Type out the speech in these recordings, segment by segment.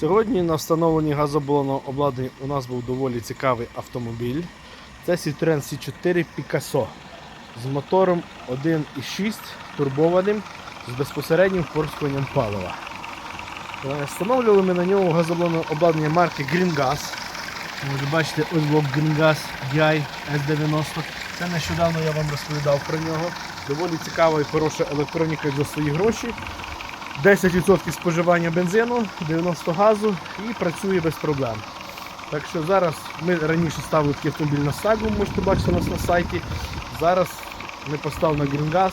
Сьогодні на встановленні газобалонного обладнання у нас був доволі цікавий автомобіль. Це Citroen C4 Picasso з мотором 1.6 турбованим з безпосереднім впорскуванням палива. Е, Встановлювали ми на нього газобалонне обладнання марки Green Gas. Ви бачите, ось блок Green Gas DI S90. Це нещодавно я вам розповідав про нього. Доволі цікава і хороша електроніка за свої гроші. 10% споживання бензину, 90 газу і працює без проблем. Так що зараз ми раніше ставили такий автомобіль на сагу, можете бачити у нас на сайті. Зараз ми поставили на Грінгаз,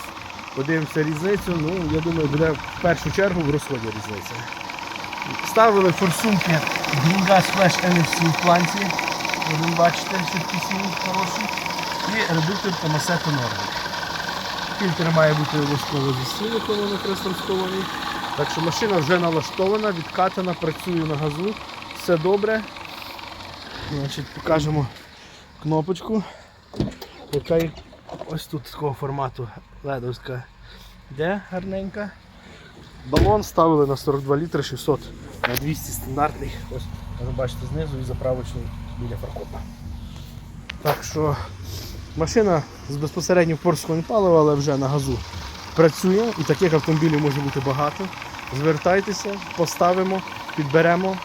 подивимося різницю. Ну, я думаю, буде в першу чергу в розході різниця. Ставили форсунки Грінгаз Flash NFC в планці. Ви бачите, швидкісні, хороші. І редуктор Tomasetto Nordic. Фільтр має бути обов'язково зі стіни, вони присамсковані. Так що машина вже налаштована, відкатана, працює на газу, все добре. Значить, покажемо кнопочку, яка ось тут такого формату ледовська. Де гарненька. Балон ставили на 42 літри 600 на 200 стандартний. Ось ви бачите знизу і заправочний біля фаркопа. Так що машина з безпосереднім впорскуванням палива, але вже на газу працює і таких автомобілів може бути багато. Звертайтеся, поставимо, підберемо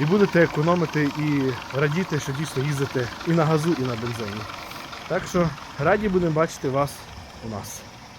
і будете економити і радіти, що дійсно їздите і на газу, і на бензині. Так що раді будемо бачити вас у нас.